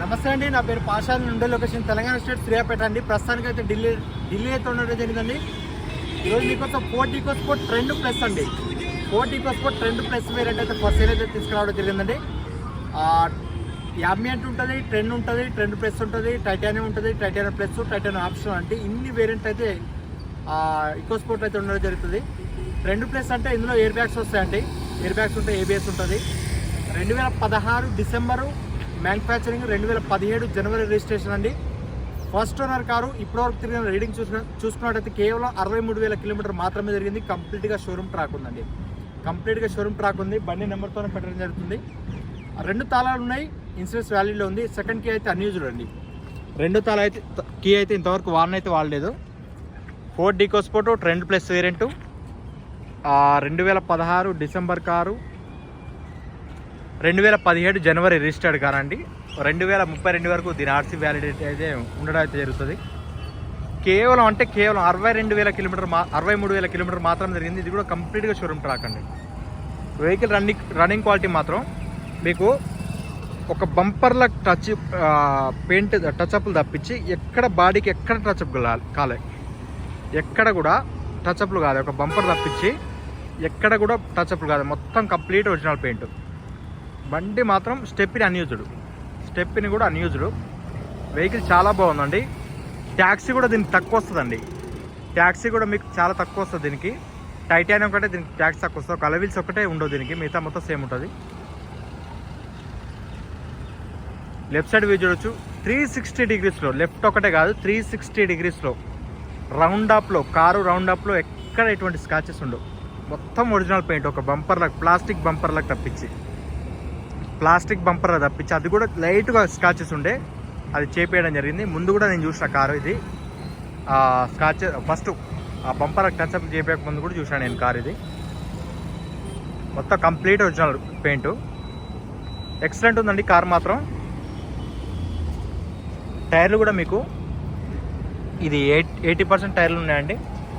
నమస్తే అండి నా పేరు పాషాన్ ఉండే లొకేషన్ తెలంగాణ స్టేట్ శ్రీయాపేట అండి. ప్రస్తుతానికి అయితే ఢిల్లీ ఢిల్లీ అయితే ఉండడం జరిగిందండి. ఈరోజు మీకోసం Ford EcoSport Trend plus అండి. Ford EcoSport Trend plus వేరే అయితే ఫస్ట్ అయితే తీసుకురావడం జరిగిందండి. యామియంట్ ఉంటుంది ట్రెండ్ ఉంటుంది ట్రెండ్ ప్లస్ ఉంటుంది టైటానియం ఉంటుంది టైటానియం ప్లస్ టైటానియం ఆప్షన్ అంటే ఇన్ని వేరియంట్ అయితే ఈకో స్పోర్ట్ అయితే ఉండడం జరుగుతుంది. ట్రెండ్ ప్లస్ అంటే ఇందులో ఎయిర్ బ్యాగ్స్ వస్తాయండి. ఎయిర్ బ్యాగ్స్ ఉంటాయి ఏబిఎస్ ఉంటుంది. రెండు వేల పదహారు డిసెంబరు మ్యానుఫ్యాక్చరింగ్ రెండు వేల పదిహేడు జనవరి రిజిస్ట్రేషన్ అండి. ఫస్ట్ ఓనర్ కారు ఇప్పటివరకు తిరిగిన రీడింగ్ చూసిన చూసుకున్నట్టయితే కేవలం అరవై మూడు వేల కిలోమీటర్ మాత్రమే జరిగింది. కంప్లీట్గా షోరూమ్ ట్రాక్ ఉందండి. కంప్లీట్గా షోరూమ్ ట్రాక్ ఉంది. బండి నెంబర్తోనే పెట్టడం జరుగుతుంది. రెండు తాళాలు ఉన్నాయి. ఇన్సూరెన్స్ వ్యాలీలో ఉంది. సెకండ్ కీ అయితే అన్యూజ్డ్ అండి. రెండు తాళ అయితే కీ అయితే ఇంతవరకు వాన్ అయితే వాడలేదు. ఫోర్ డీకోస్పోటో ట్రెండ్ ప్లస్ వేరియంటు. రెండు వేల పదహారు డిసెంబర్ కారు రెండు వేల పదిహేడు జనవరి రిజిస్టర్డ్ కానండి. రెండు వేల ముప్పై రెండు వరకు దీని ఆర్సీ వ్యాలిడిటీ అయితే ఉండడం అయితే జరుగుతుంది. కేవలం అంటే కేవలం అరవై రెండు వేల కిలోమీటర్ మా అరవై మూడు వేల కిలోమీటర్ మాత్రం జరిగింది. ఇది కూడా కంప్లీట్గా షోరూమ్ ట్రాక్ అండి. వెహికల్ రన్నింగ్ రన్నింగ్ క్వాలిటీ మాత్రం మీకు ఒక బంపర్ల టచ్ పెయింట్ టచ్అప్లు తప్పించి ఎక్కడ బాడీకి ఎక్కడ టచ్అప్ కాలే ఎక్కడ కూడా టచ్అప్లు కాలే. కాదు ఒక బంపర్ తప్పించి ఎక్కడ కూడా టచ్అప్లు కాదు మొత్తం కంప్లీట్ ఒరిజినల్ పెయింట్. బండి మాత్రం స్టెప్ని అన్యూజ్డ్. స్టెప్ని కూడా అన్యూజ్డ్. వెహికల్ చాలా బాగుందండి. ట్యాక్సీ కూడా దీనికి తక్కువ వస్తుందండి. ట్యాక్సీ కూడా మీకు చాలా తక్కువ వస్తుంది దీనికి. టైటానియం ఒకటే దీనికి ట్యాక్స్ తక్కువ వస్తుంది. కలవీల్స్ ఒకటే ఉండవు దీనికి. మిగతా మొత్తం సేమ్ ఉంటుంది. లెఫ్ట్ సైడ్ వ్యూ చూడొచ్చు. త్రీ సిక్స్టీ డిగ్రీస్లో లెఫ్ట్ ఒకటే కాదు త్రీ సిక్స్టీ డిగ్రీస్లో రౌండ్ అప్లో కారు రౌండ్ అప్లో ఎక్కడ ఎటువంటి స్కాచెస్ ఉండవు. మొత్తం ఒరిజినల్ పెయింట్. ఒక బంపర్లకు ప్లాస్టిక్ బంపర్లకు తప్పించి. ప్లాస్టిక్ బంపర్ తప్పించి అది కూడా లైట్గా స్కాచెస్ ఉండే. అది చేపేయడం జరిగింది. ముందు కూడా నేను చూసిన కారు ఇది. స్కాచ్ ఫస్ట్ ఆ బంపర్ టచ్ అప్ చేపేయక ముందు కూడా చూసాను నేను కారు ఇది. మొత్తం కంప్లీట్ ఒరిజినల్ పెయింట్. ఎక్సలెంట్ ఉందండి కార్ మాత్రం. టైర్లు కూడా మీకు ఇది ఎయిట్ ఎయిటీ పర్సెంట్ టైర్లు ఉన్నాయండి.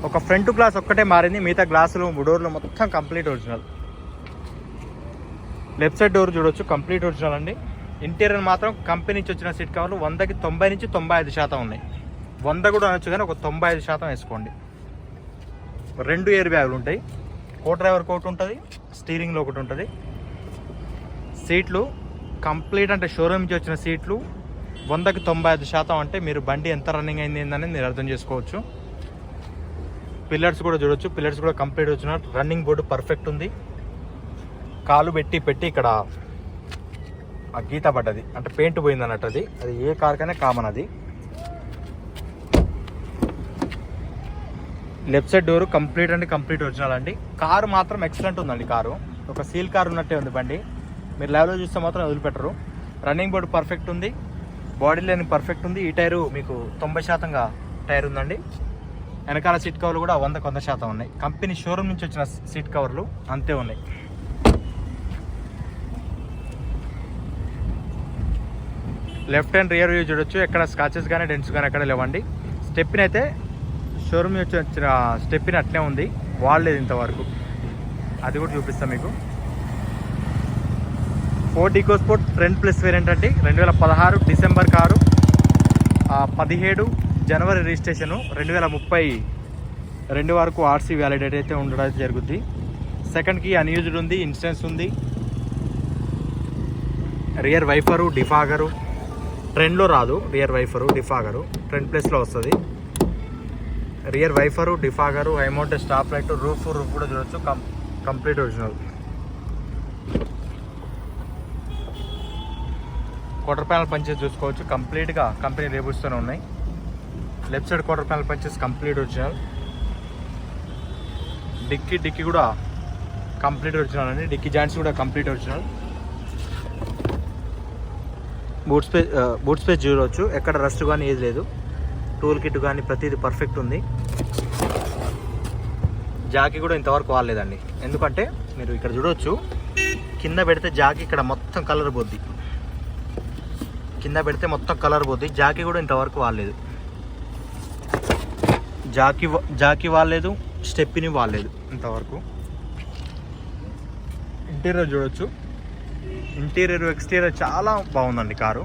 ఒక ఫ్రంట్ గ్లాస్ ఒక్కటే మారింది. మిగతా గ్లాసులు డోర్లు మొత్తం complete original. Left side door చూడొచ్చు కంప్లీట్ ఒరిజినల్ అండి. ఇంటీరియర్ మాత్రం కంపెనీ నుంచి వచ్చిన సీట్ కవర్లు వందకి తొంభై నుంచి తొంభై ఐదు శాతం ఉన్నాయి. వంద కూడా అనొచ్చు కానీ ఒక తొంభై ఐదు శాతం వేసుకోండి. రెండు ఎయిర్ బ్యాగులు ఉంటాయి. కో డ్రైవర్ ఒకటి ఉంటుంది స్టీరింగ్లో ఒకటి ఉంటుంది. సీట్లు కంప్లీట్ అంటే షోరూమ్ నుంచి వచ్చిన సీట్లు వందకి తొంభై ఐదు శాతం అంటే మీరు బండి ఎంత రన్నింగ్ అయింది ఏందని మీరు అర్థం చేసుకోవచ్చు. పిల్లర్స్ కూడా చూడొచ్చు. పిల్లర్స్ కూడా కంప్లీట్ వచ్చిన రన్నింగ్ బోర్డు పర్ఫెక్ట్ ఉంది. కాలు పెట్టి పెట్టి ఇక్కడ ఆ గీత పడ్డది. అంటే పెయింట్ పోయింది అన్నట్టు అది. అది ఏ కార్కైనా కామన్ అది. లెఫ్ట్ సైడ్ డోర్ కంప్లీట్ అండి కంప్లీట్ ఒరిజినల్ అండి. కారు మాత్రం ఎక్సలెంట్ ఉందండి కారు. ఒక సీల్ కార్ ఉన్నట్టే ఉంది బండి. మీరు లెవెల్లో చూస్తే మాత్రం వదిలిపెట్టరు. రన్నింగ్ బోర్డు పర్ఫెక్ట్ ఉంది. బాడీ లైన్ పర్ఫెక్ట్ ఉంది. ఈ టైరు మీకు తొంభై శాతంగా టైర్ ఉందండి. వెనకాల సీట్ కవర్లు కూడా వంద కొంత శాతం ఉన్నాయి. కంపెనీ షోరూమ్ నుంచి వచ్చిన సీట్ కవర్లు అంతే ఉన్నాయి. లెఫ్ట్ అండ్ రియర్ వ్యూ చూడొచ్చు. ఎక్కడ స్కాచెస్ కానీ డెంట్స్ కానీ ఎక్కడ లేవండి. స్టెప్పిన్ అయితే షోరూమ్ వచ్చి వచ్చిన స్టెప్పిన్ అట్లే ఉంది. వాడలేదు ఇంతవరకు. అది కూడా చూపిస్తాం మీకు. Ford EcoSport Trend Plus variant అండి. రెండు వేల పదహారు డిసెంబర్ కారు పదిహేడు జనవరి రిజిస్ట్రేషను రెండు వేల ముప్పై రెండు వరకు ఆర్సీ వ్యాలిడేట్ అయితే ఉండడం జరుగుద్ది. సెకండ్కి అన్యూజ్డ్ ఉంది ఇన్సూరెన్స్ ఉంది. Rear wiper defogger. ట్రెండ్లో రాదు రియర్ వైఫరు డిఫాగరు. ట్రెండ్ ప్లేస్లో వస్తుంది. Rear wiper defogger high mount stop light roof roof కూడా చూడొచ్చు. Com complete original. Quarter panel punches చూసుకోవచ్చు. కంప్లీట్గా కంపెనీ లేబుల్స్తోనే ఉన్నాయి. Left side quarter panel punches complete original. Dickey dickey కూడా కంప్లీట్ ఒరిజినల్ అండి. డిక్కీ జాయింట్స్ కూడా complete original. Boot space boot space చూడవచ్చు ఎక్కడ రస్ట్ కానీ ఏది లేదు. టూల్ కిట్ కానీ ప్రతిదీ పర్ఫెక్ట్ ఉంది. జాకీ కూడా ఇంతవరకు వాడలేదండి. ఎందుకంటే మీరు ఇక్కడ చూడవచ్చు కింద పెడితే జాకీ ఇక్కడ మొత్తం కలర్ పోద్ది. కింద పెడితే మొత్తం కలర్ పోద్ది. జాకీ కూడా ఇంతవరకు వాడలేదు. జాకీ వా- జాకీ వాడలేదు స్టెప్పిని వాడలేదు ఇంతవరకు. ఇంటీరియర్ చూడొచ్చు. ఇంటీరియర్ ఎక్స్టీరియర్ చాలా బాగుందండి కారు.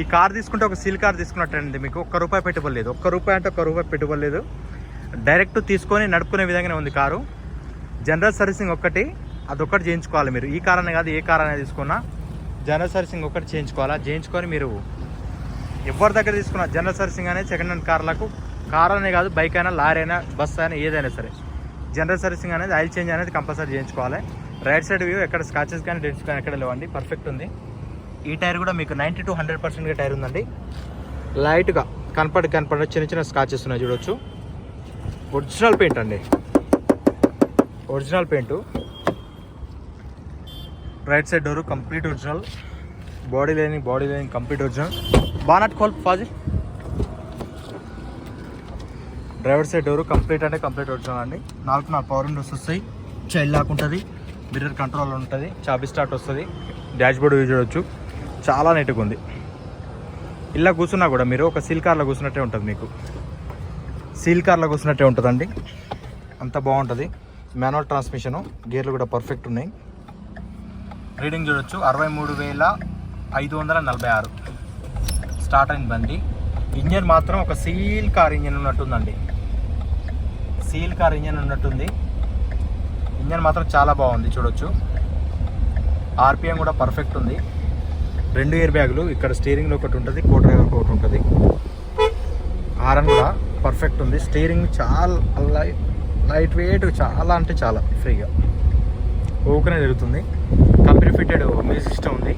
ఈ కార్ తీసుకుంటే ఒక సీల్ కార్ తీసుకున్నట్టండి మీకు. ఒక్క రూపాయి పెట్టుబడి లేదు. ఒక్క రూపాయి అంటే ఒక్క రూపాయి పెట్టుబడి లేదు. డైరెక్ట్ తీసుకొని నడుపుకునే విధంగానే ఉంది కారు. జనరల్ సర్వీసింగ్ ఒక్కటి అదొక్కటి చేయించుకోవాలి మీరు. ఈ కార్ అనే కాదు ఏ కార్ అనేది తీసుకున్నా జనరల్ సర్వీసింగ్ ఒక్కటి చేయించుకోవాలా? చేయించుకొని మీరు ఎవరి దగ్గర తీసుకున్న జనరల్ సర్వీసింగ్ అనేది సెకండ్ హ్యాండ్ కార్లకు కార్ అనే కాదు బైక్ అయినా లారీ అయినా బస్ అయినా ఏదైనా సరే జనరల్ సర్వీసింగ్ అనేది ఆయిల్ చేంజ్ అనేది కంపల్సరీ చేయించుకోవాలి. రైట్ సైడ్ వ్యూ ఎక్కడ స్కాచెస్ కానీ డెంట్స్ కానీ ఎక్కడ లేవండి. పర్ఫెక్ట్ ఉంది. ఈ టైర్ కూడా మీకు నైంటీ టు హండ్రెడ్ పర్సెంట్గా టైర్ ఉందండి. లైట్గా కనపడి కనపడి చిన్న చిన్న స్కాచెస్ ఉన్నాయి చూడొచ్చు. ఒరిజినల్ పెయింట్ అండి. Original paint right side door complete original body లేని బాడీ లేని కంప్లీట్ ఒరిజినల్ బానట్ కోల్ ఫాజీ డ్రైవర్ సైడ్ డోరు కంప్లీట్ అంటే కంప్లీట్ ఒరిజినల్ అండి. నాలుగు నాలుగు పవర్ విండోస్ వస్తాయి. చైల్డ్ లాక్ ఉంటుంది. మిర్రర్ కంట్రోల్ ఉంటుంది చాబీ స్టార్ట్ వస్తుంది డాష్ బోర్డ్ యూజ్ చేయవచ్చు చాలా నీట్గా ఉంది. ఇలా కూర్చున్నా కూడా మీరు ఒక సీల్ కార్లో కూర్చున్నట్టే ఉంటుంది మీకు. సీల్ కార్లో కూర్చున్నట్టే ఉంటుందండి. అంత బాగుంటుంది. మాన్యువల్ ట్రాన్స్మిషను గేర్లు కూడా పర్ఫెక్ట్ ఉన్నాయి. రీడింగ్ చూడొచ్చు. అరవై మూడు వేల ఐదు వందల నలభై ఆరు. స్టార్ట్ అయింది బండి. ఇంజన్ మాత్రం ఒక సీల్ కార్ ఇంజన్ ఉన్నట్టుందండి. సీల్ కార్ ఇంజన్ ఉన్నట్టుంది. ఇంజన్ మాత్రం చాలా బాగుంది చూడొచ్చు. ఆర్పిఎం కూడా పర్ఫెక్ట్ ఉంది. రెండు ఇయర్ బ్యాగులు ఇక్కడ స్టీరింగ్లో ఒకటి ఉంటుంది కో డ్రైవర్కి ఒకటి ఉంటుంది. హారన్ కూడా పర్ఫెక్ట్ ఉంది. స్టీరింగ్ చాలా లైట్ లైట్ వెయిట్ చాలా అంటే చాలా ఫ్రీగా. ఊకనే జరుగుతుంది కంపెనీ ఫిట్టెడ్ మ్యూజిక్ సిస్టమ్ ఉంది.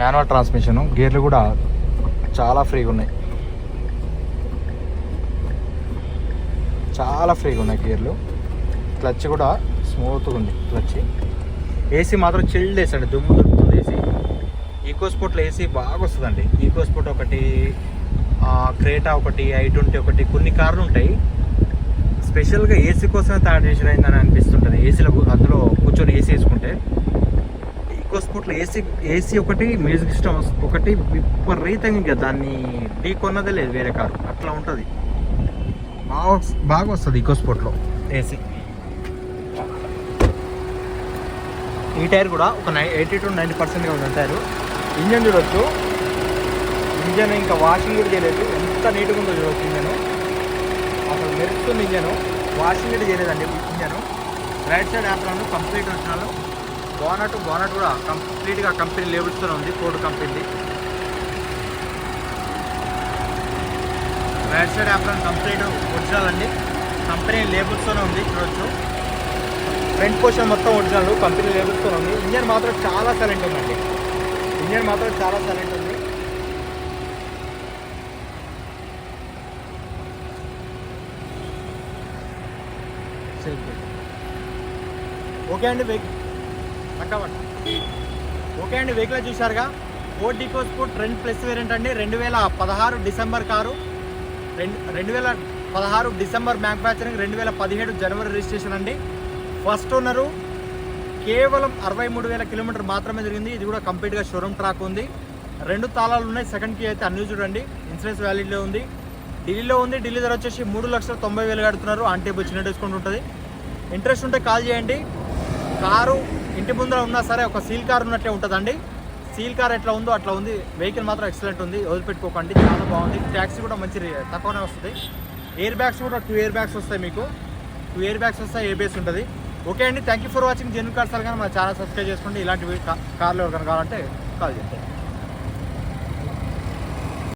మాన్యువల్ ట్రాన్స్మిషన్ గేర్లు కూడా చాలా ఫ్రీగా ఉన్నాయి. చాలా ఫ్రీగా ఉన్నాయి గేర్లు. క్లచ్ కూడా స్మూత్గా ఉంది క్లచ్. ఏసీ మాత్రం చిల్డ్ వేసండి దుమ్ము దుమ్ముతుంది ఏసీ. ఈకో స్పోర్ట్లో ఏసీ బాగా వస్తుందండి. ఈకో స్పోర్ట్ ఒకటి క్రేటా ఒకటి ఐ ట్వంటీ ఒకటి కొన్ని కార్లు ఉంటాయి. స్పెషల్గా ఏసీ కోసమే తయారు చేసినని అనిపిస్తుంటుంది. ఏసీలో అందులో కూర్చొని ఏసీ వేసుకుంటే. ఈకో స్పోర్ట్లో ఏసీ ఏసీ ఒకటి మ్యూజిక్ సిస్టమ్ ఒకటి విపరీతంగా ఇంకా దాన్ని ఢీ కొన్నదే లేదు వేరే కారు. అట్లా ఉంటుంది. బాగా బాగా వస్తుంది ఈకో స్పోర్ట్లో ఏసీ ఈ టైర్ కూడా ఒక నై ఎయిటీ టు నైంటీ పర్సెంట్గా ఉంది టైర్. ఇంజన్ చూడొచ్చు. ఇంజన్ ఇంకా వాషింగ్ కూడా చేయలేదు. ఎంత నీట్గా ఉందో చూడొచ్చు ఇంజన్. అసలు మెరుస్తుంది ఇంజన్. వాషింగ్ కూడా చేయలేదండి ఇంజన్. రైట్ సైడ్ యాప్లను కంప్లీట్ వచ్చినాను బోనట్ బోనట్ కూడా కంప్లీట్గా కంపెనీ లేబుల్స్తోనే ఉంది ఫోర్డ్ కంపెనీ రైట్ సైడ్ యాప్లన్ కంప్లీట్ ఒరిజినల్ అండి. కంపెనీ లేబుల్స్తోనే ఉంది చూడొచ్చు ఫ్రంట్ పోర్షన్ మొత్తం ఒరిజినల్ కంపెనీ లేబుల్స్తో ఉంది. ఇంజన్ మాత్రం చాలా సైలెంట్ ఉందండి. ఇంజన్ మాత్రం చాలా సైలెంట్ ఉంది. ఓకే అండి వెహికల్ పక్కవండి ఓకే అండి వెహికల్ చూశారుగా. Ford EcoSport Trend Plus variant అండి రెండు వేల పదహారు డిసెంబర్ కారు. రెండు రెండు వేల పదహారు డిసెంబర్ మ్యానుఫ్యాక్చరింగ్ రెండు వేల పదిహేడు జనవరి రిజిస్ట్రేషన్ అండి. ఫస్ట్ ఓనరు కేవలం అరవై మూడు వేల కిలోమీటర్ మాత్రమే జరిగింది ఇది కూడా కంప్లీట్గా షోరూమ్ ట్రాక్ ఉంది. రెండు తాళాలు ఉన్నాయి సెకండ్ కీ అయితే అన్యూజ్డ్ అండి. ఇన్సూరెన్స్ వ్యాలిడ్లో ఉంది. ఢిల్లీలో ఉంది ఢిల్లీ ధర వచ్చేసి మూడు లక్షల తొంభై వేలు కడుతున్నారు. ఆన్ టేబుల్ చిన్న డిస్కౌంట్ ఉంటుంది. ఇంట్రెస్ట్ ఉంటే కాల్ చేయండి. కారు ఇంటి ముందర ఉన్నా సరే ఒక సీల్ కార్ ఉన్నట్టే ఉంటుందండి. సీల్ కార్ ఎట్లా ఉందో అట్లా ఉంది. వెహికల్ మాత్రం ఎక్సలెంట్ ఉంది. వదిలిపెట్టుకోకండి. చాలా బాగుంది. ట్యాక్సీ కూడా మంచి తక్కువనే వస్తుంది. ఎయిర్ బ్యాగ్స్ కూడా టూ ఎయిర్ బ్యాగ్స్ వస్తాయి మీకు. టూ ఎయిర్ బ్యాగ్స్ వస్తాయి. ఏబిఎస్ ఉంటుంది. ఓకే అండి. Thank you for watching genuine cars కానీ మన ఛానల్ సబ్స్క్రైబ్ చేసుకోండి. ఇలాంటి కార్లు ఎవరికైనా కావాలంటే కాల్ చేయండి.